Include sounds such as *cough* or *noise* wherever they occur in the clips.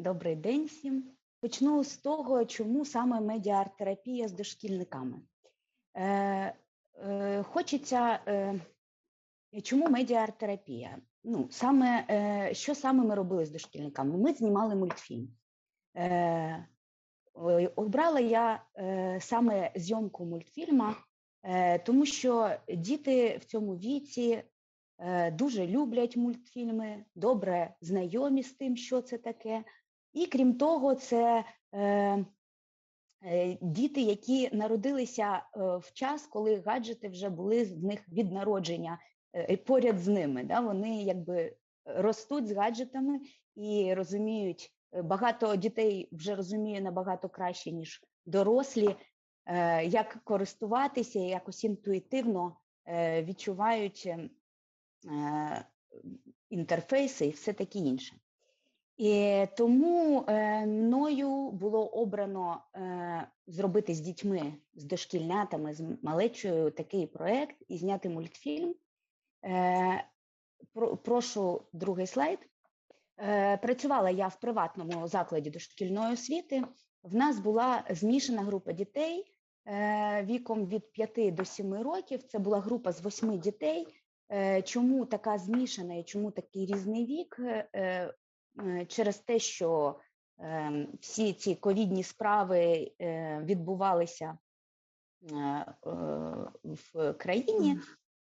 Добрий день всім. Почну з того, чому саме медіарт-терапія з дошкільниками. Е, е, Хочеться, е, чому медіарт-терапія? Ну, саме, е, що саме ми робили з дошкільниками? Ми знімали мультфільм. Е, Обрала я е, саме зйомку мультфільма, е, тому що діти в цьому віці е, дуже люблять мультфільми, добре знайомі з тим, що це таке. І крім того, це е, е, діти, які народилися е, в час, коли гаджети вже були в них від народження е, поряд з ними. Да? Вони якби ростуть з гаджетами і розуміють, багато дітей вже розуміє набагато краще, ніж дорослі, як користуватися, якось інтуїтивно е, відчувають е, е, інтерфейси і все таке інше. І тому е, мною було обрано е, зробити з дітьми, з дошкільнятами, з малечою такий проект і зняти мультфільм. Е, про, прошу другий слайд. Е, працювала я в приватному закладі дошкільної освіти. В нас була змішана група дітей е, віком від 5 до 7 років. Це була група з 8 дітей. Е, чому така змішана і чому такий різний вік? Е, через те, що е, всі ці ковідні справи е, відбувалися е, в країні,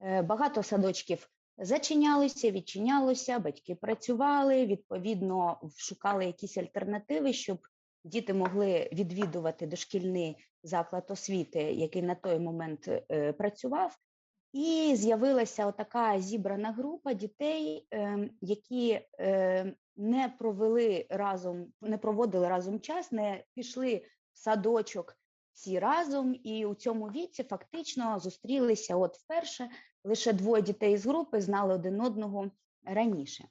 багато садочків зачинялися, відчинялося, батьки працювали, відповідно, шукали якісь альтернативи, щоб діти могли відвідувати дошкільний заклад освіти, який на той момент е, працював. І з'явилася така зібрана група дітей, е, які е, не провели разом, не проводили разом час, не пішли в садочок всі разом, і у цьому віці фактично зустрілися от вперше. Лише двоє дітей з групи знали один одного раніше.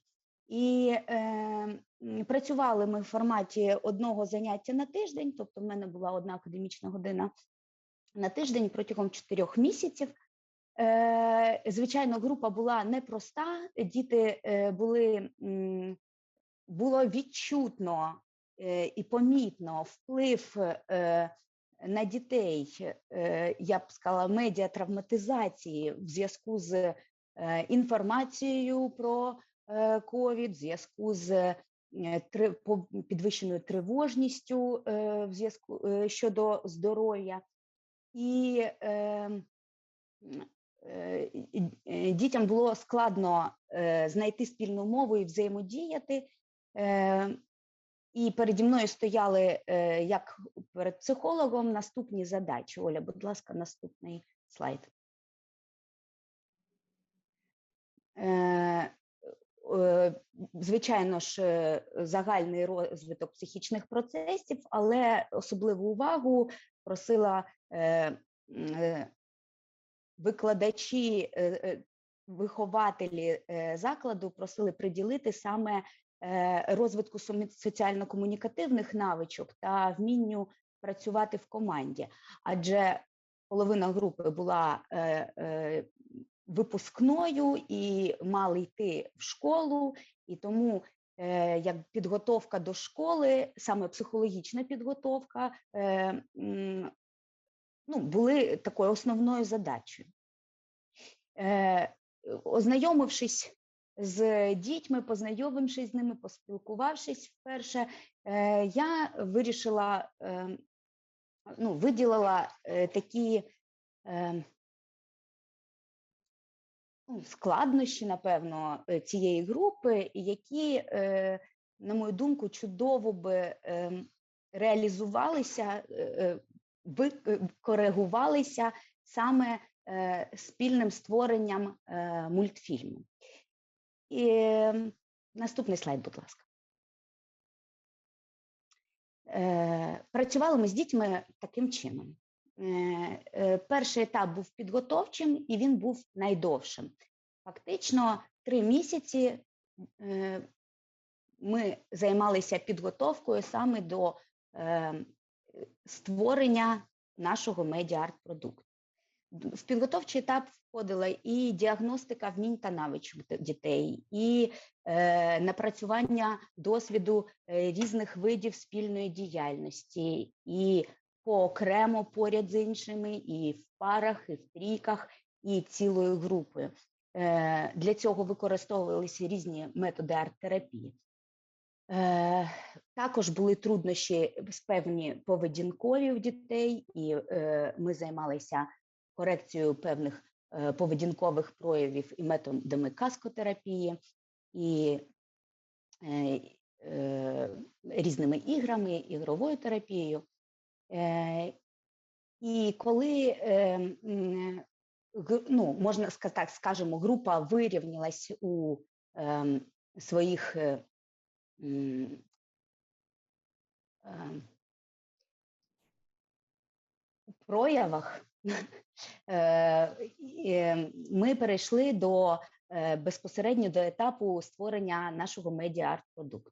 І е, працювали ми в форматі одного заняття на тиждень, тобто в мене була одна академічна година на тиждень протягом чотирьох місяців. Е, Звичайно, група була непроста, діти е, були було відчутно е, і помітно вплив е, на дітей, е, я б сказала, медіатравматизації в зв'язку з інформацією про ковід, в зв'язку з підвищеною тривожністю в зв'язку щодо здоров'я. І дітям було складно знайти спільну мову і взаємодіяти. Е, і переді мною стояли е, як перед психологом наступні задачі. Оля, будь ласка, наступний слайд. Е, звичайно ж, загальний розвиток психічних процесів, але особливу увагу просила викладачі, вихователі закладу просили приділити саме розвитку соціально-комунікативних навичок та вмінню працювати в команді, адже половина групи була е, е, випускною і мали йти в школу, і тому як підготовка до школи, саме психологічна підготовка, ну, були такою основною задачею. Ознайомившись з дітьми, познайомившись з ними, поспілкувавшись вперше, е, я вирішила, е, ну, виділила е, такі ну, складнощі, напевно, цієї групи, які, на мою думку, чудово би реалізувалися, коригувалися саме спільним створенням мультфільму. І наступний слайд, будь ласка. Е, працювали ми з дітьми таким чином. Е, е, перший етап був підготовчим і він був найдовшим. Фактично, три місяці ми займалися підготовкою саме до створення нашого медіа-арт-продукту. Д- В підготовчий етап входила і діагностика вмінь та навичок дітей, і е, напрацювання досвіду е, різних видів спільної діяльності, і поокремо поряд з іншими, і в парах, і в трійках, і цілою групою. Е, Для цього використовувалися різні методи арт-терапії. Е, Також були труднощі з певні поведінкові в дітей, і е, ми займалися корекцією певних е, поведінкових проявів і методами каскотерапії, і е, е, різними іграми, ігровою терапією. І коли ну, можна так скажемо, група вирівнялась у своїх е, проявах, ми перейшли до е, безпосередньо до етапу створення нашого медіа-арт-продукту.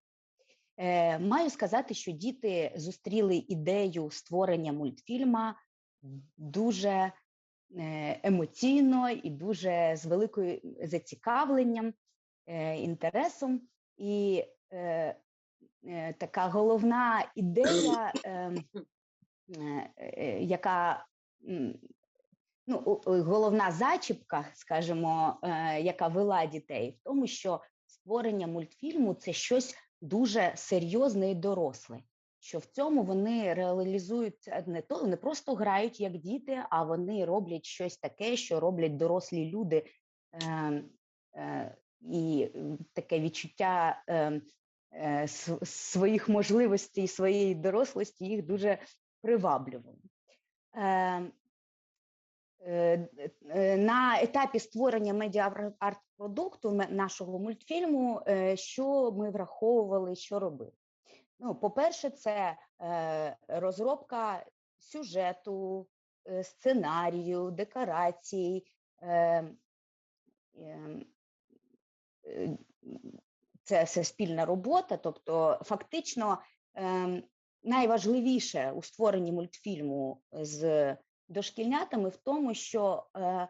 Е, Маю сказати, що діти зустріли ідею створення мультфільма дуже е, емоційно і дуже з великою зацікавленням, е, інтересом. І е, е, така головна ідея, *coughs* ем, е, е, яка ну, головна зачіпка, скажімо, е, яка вела дітей, в тому, що створення мультфільму це щось дуже серйозне і доросле. Що в цьому вони реалізуються не то, не просто грають як діти, а вони роблять щось таке, що роблять дорослі люди. Е, е, і таке відчуття е, е, своїх можливостей, своєї дорослості їх дуже приваблювало. Е, На етапі створення медіа-арт-продукту нашого мультфільму, е, що ми враховували, що робили. Ну, по-перше, це е, розробка сюжету, е, сценарію, декорацій. е, е, Це все спільна робота. Тобто, фактично, ем, найважливіше у створенні мультфільму з дошкільнятами в тому, що е, е,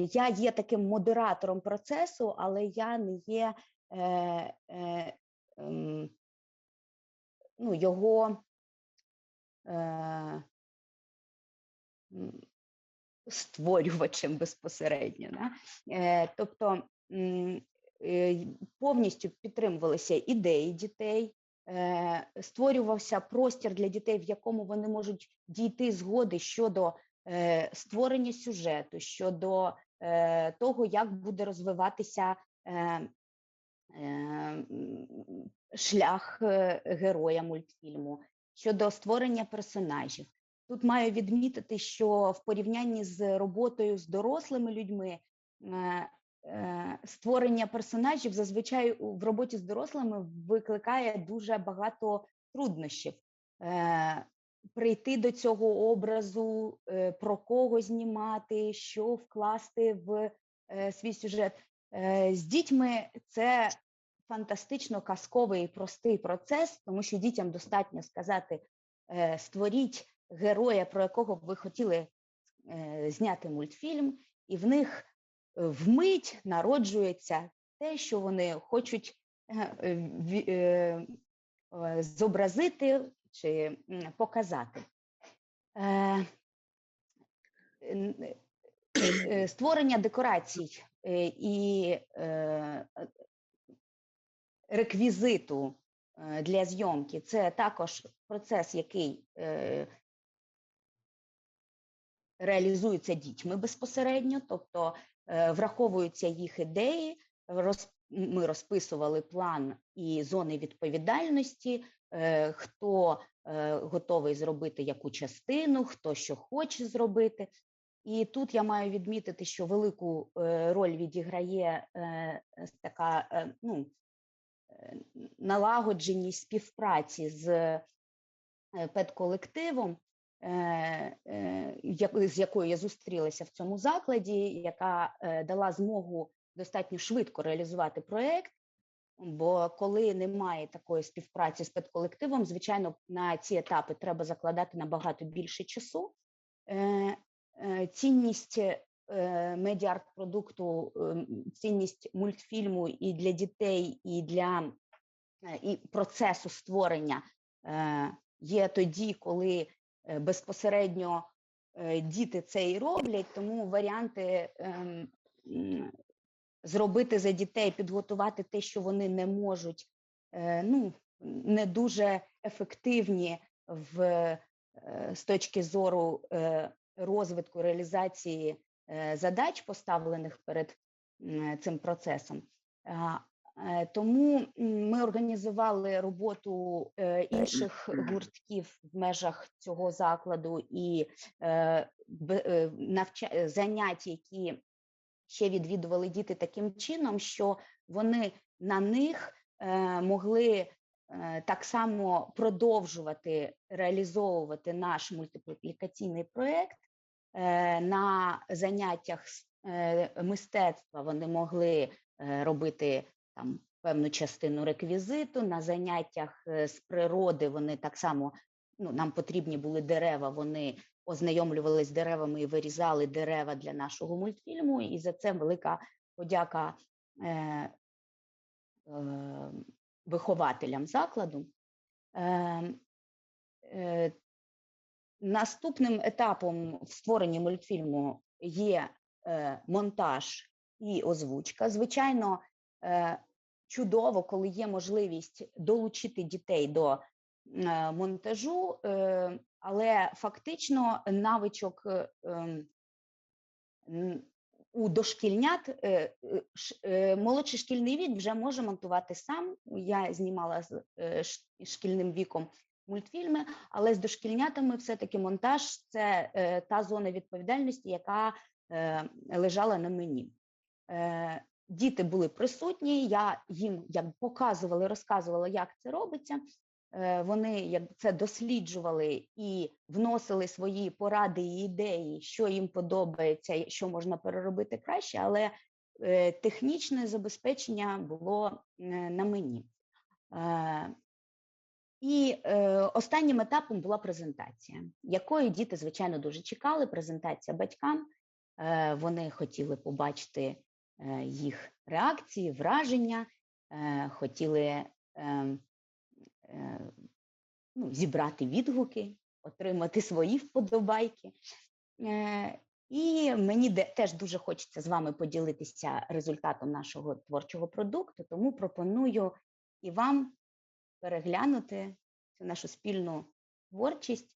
я є таким модератором процесу, але я не є е, е, ем, ну, його е, створювачем безпосередньо. Да? Е, тобто е, повністю підтримувалися ідеї дітей, е, створювався простір для дітей, в якому вони можуть дійти згоди щодо е, створення сюжету, щодо е, того, як буде розвиватися е, е, шлях е, героя мультфільму, щодо створення персонажів. Тут маю відмітити, що в порівнянні з роботою з дорослими людьми е, е, створення персонажів зазвичай в роботі з дорослими викликає дуже багато труднощів. Прийти до цього образу, е, про кого знімати, що вкласти в е, свій сюжет. Е, З дітьми це фантастично казковий і простий процес, тому що дітям достатньо сказати: створіть героя, про якого ви хотіли зняти мультфільм, і в них вмить народжується те, що вони хочуть зобразити чи показати. Е, е, е, Створення декорацій і реквізиту для зйомки це також процес, який реалізується дітьми безпосередньо, тобто враховуються їх ідеї. Ми розписували план і зони відповідальності, е, хто е, готовий зробити яку частину, хто що хоче зробити. І тут я маю відмітити, що велику е, роль відіграє така ну, налагодженість співпраці з педколективом, з якою я зустрілася в цьому закладі, яка дала змогу достатньо швидко реалізувати проєкт. Бо коли немає такої співпраці з педколективом, звичайно, на ці етапи треба закладати набагато більше часу. Е, е, цінність е, медіарт-продукту, е, цінність мультфільму і для дітей, і для і процесу створення є тоді, коли безпосередньо діти це і роблять, тому варіанти ем, зробити за дітей, підготувати те, що вони не можуть, е, ну, не дуже ефективні в, е, з точки зору е, розвитку реалізації задач, поставлених перед цим процесом. Тому ми організували роботу інших гуртків в межах цього закладу і навча- занять, які ще відвідували діти таким чином, що вони на них е, могли е, так само продовжувати реалізовувати наш мультиплікаційний проєкт. Е, на заняттях мистецтва вони могли робити там певну частину реквізиту. На заняттях з природи вони так само ну, нам потрібні були дерева. Вони ознайомлювалися з деревами і вирізали дерева для нашого мультфільму. І за це велика подяка е, е, вихователям закладу. Е, е, Наступним етапом в створенні мультфільму є е, монтаж і озвучка. Звичайно, е, чудово, коли є можливість долучити дітей до монтажу, е, але фактично навичок е, ем, у дошкільнят е, е, е, молодший шкільний вік вже може монтувати сам. Я знімала з е, шкільним віком мультфільми, але з дошкільнятами все-таки монтаж це е, та зона відповідальності, яка е, лежала на мені. Е, діти були присутні, я їм як показувала, розказувала, як це робиться. Е, вони як це досліджували і вносили свої поради і ідеї, що їм подобається, що можна переробити краще, але е, технічне забезпечення було е, на мені. І е, останнім етапом була презентація, якої діти, звичайно, дуже чекали. Презентація батькам. Е, вони хотіли побачити е, їх реакції, враження, е, хотіли е, е, ну, зібрати відгуки, отримати свої вподобайки. Е, і мені теж дуже хочеться з вами поділитися результатом нашого творчого продукту, тому пропоную і вам переглянути цю нашу спільну творчість.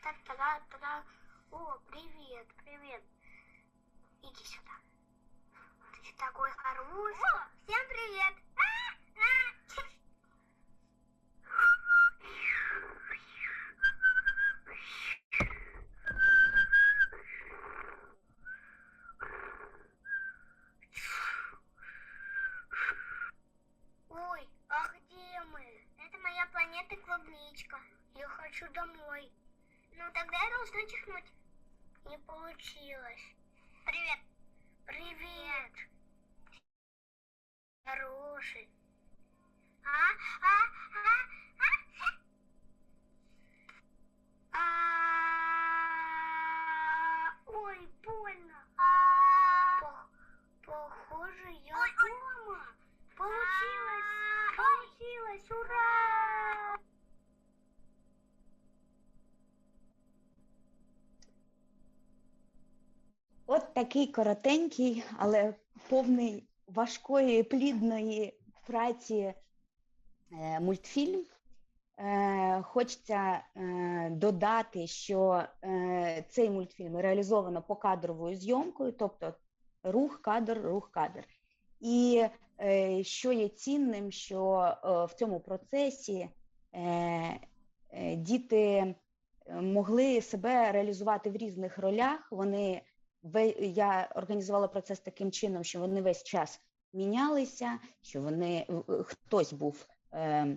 так, так, так. О, привет, привет. Иди сюда. Ты такой хороший. О, всем привет. А, а. Такий коротенький, але повний важкої, плідної праці е, мультфільм. Е, Хочеться е, додати, що е, цей мультфільм реалізовано покадровою зйомкою, тобто рух, кадр, рух, кадр. І е, що є цінним, що е, в цьому процесі е, е, діти могли себе реалізувати в різних ролях. Вони я організувала процес таким чином, що вони весь час мінялися, що вони хтось був е,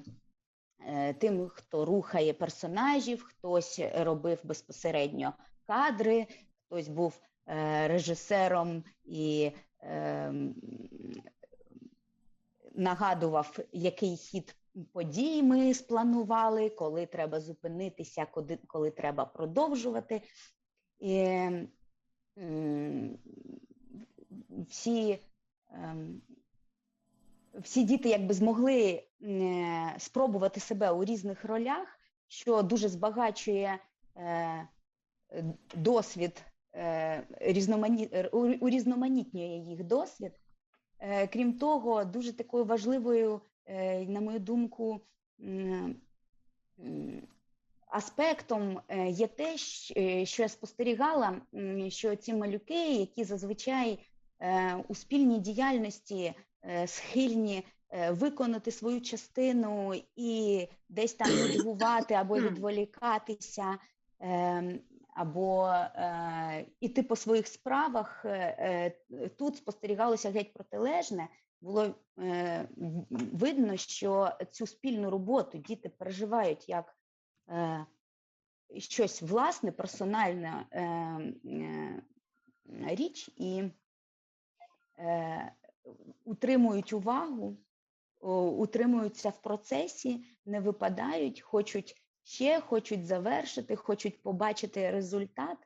е, тим, хто рухає персонажів, хтось робив безпосередньо кадри, хтось був е, режисером і ем, нагадував, який хід подій ми спланували, коли треба зупинитися, коли, треба продовжувати. Всі, ем, всі діти якби змогли е, спробувати себе у різних ролях, що дуже збагачує е, досвід, е, урізноманітнює їх досвід. Крім того, дуже такою важливою, на мою думку, аспектом е, є те, е, що я спостерігала, що ці малюки, які зазвичай е, у спільній діяльності схильні виконати свою частину і десь там відгувати або відволікатися, ем, або іти по своїх справах. Тут спостерігалося геть протилежне. Було е, видно, що цю спільну роботу діти переживають як щось власне, персональне е, е, річ і е, утримують увагу, утримуються в процесі, не випадають, хочуть ще, хочуть завершити, хочуть побачити результат.